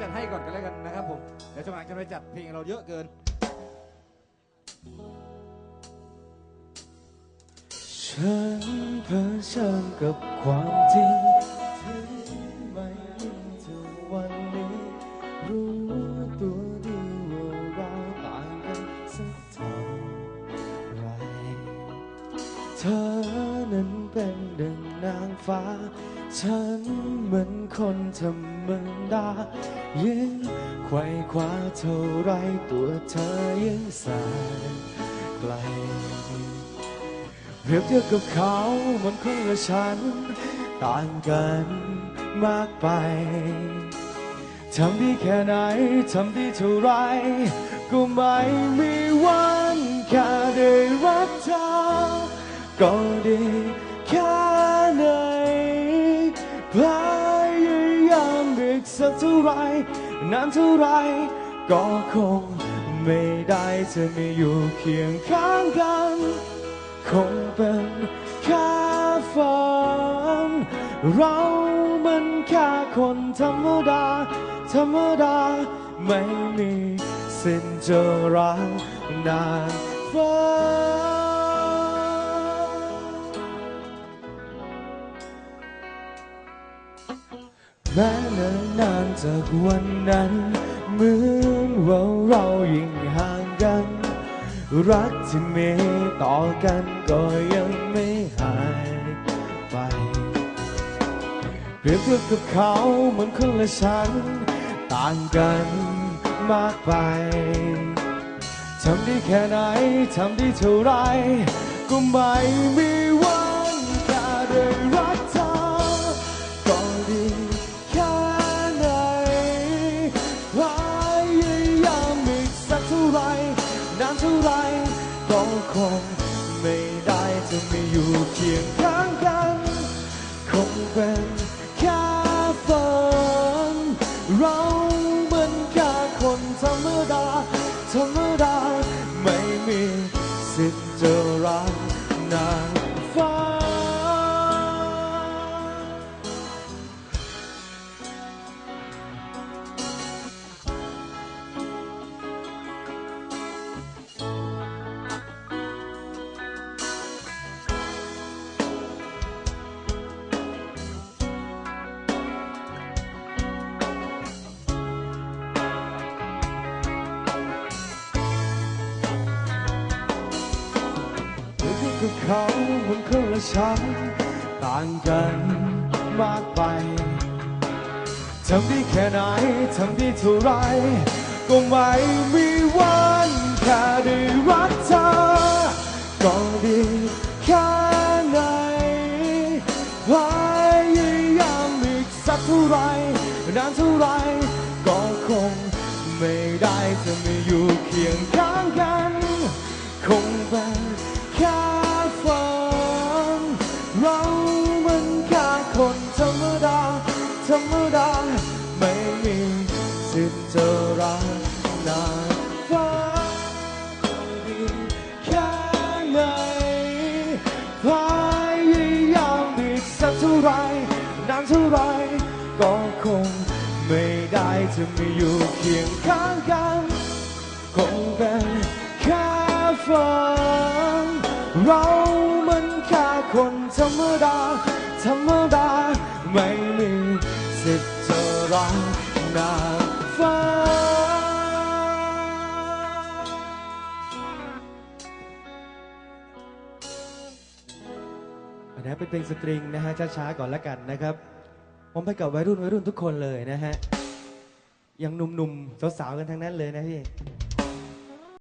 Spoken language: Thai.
จัดให้ก่อนกันแล้วกันนะครับผม เดี๋ยวจะมาจะไปจัดเพลงเราเยอะเกิน ฉันเผชิญกับความจริงถึงไม่ยิ่งถึงวันนี้ รู้ตัวดีว่าเราต่างกันสักเท่าไรเธอ นั้นเป็นดังนางฟ้า ฉันเหมือนคนธรรมดายิ่งไขว่คว้าเท่าไรตัวเธอยิ่งสายไกลเปรียบเทียบกับเขามันคนละฉัน ต่างกันมากไปทำดีแค่ไหน ทำดีเท่าไร ก็ไม่มี พยายามอีกสักเท่าไรนานเท่าไรก็คงไม่ได้จะไม่อยู่เคียงข้างกัน คงเป็นแค่ฝันเรามันแค่คนธรรมดา ธรรมดาไม่มี สิทธิ์จะรักนานฟ้า แม้เนิ่นนานจากวันนั้น เหมือนว่าเรายิ่งห่างกัน รักที่มีต่อกันก็ยังไม่หายไป เปรียบเทียบกับเขาเหมือนคนละฉันต่างกันมากไป ทำได้แค่ไหน ทำได้เท่าไร ก็ไม่มี นานเท่าไรก็คงไม่ได้จะไม่อยู่เคียงข้างกัน คงเป็นแค่ฝันเราเหมือนแค่คนธรรมดาธรรม กับเขาเหมือนคนละฉันต่างกันมากไปทำได้แค่ไหน ทำได้เท่าไร ก็ไม่มีวันแค่ได้รักเธอก็ดีแค่ไหนพยายามอีกสักเท่าไรนานเท่าไร ก็คงไม่ได้จะไม่อยู่เคียงข้างกัน คงเป็นแค่ฝัน เรามันแค่คนธรรมดา ธรรมดา ไม่มีสิทธิ์จะรักนางฟ้าดีแค่ไหนพยายามอีกสักเท่าไรนานเท่าไรก็คงไม่ได้จะม่อยู่เคียงข้างกัน คงเป็นแค่ฝัน ดา ธรรมดา ไม่มีสิทธิ์จะรักนางฟ้า อันนี้เป็นเพลงสตริงนะฮะ ช้าๆ ก่อนละกันนะครับ ผมไปกับวัยรุ่นวัยรุ่นทุกคนเลยนะฮะ ยังหนุ่มๆ สาวๆ กันทั้งนั้นเลยนะพี่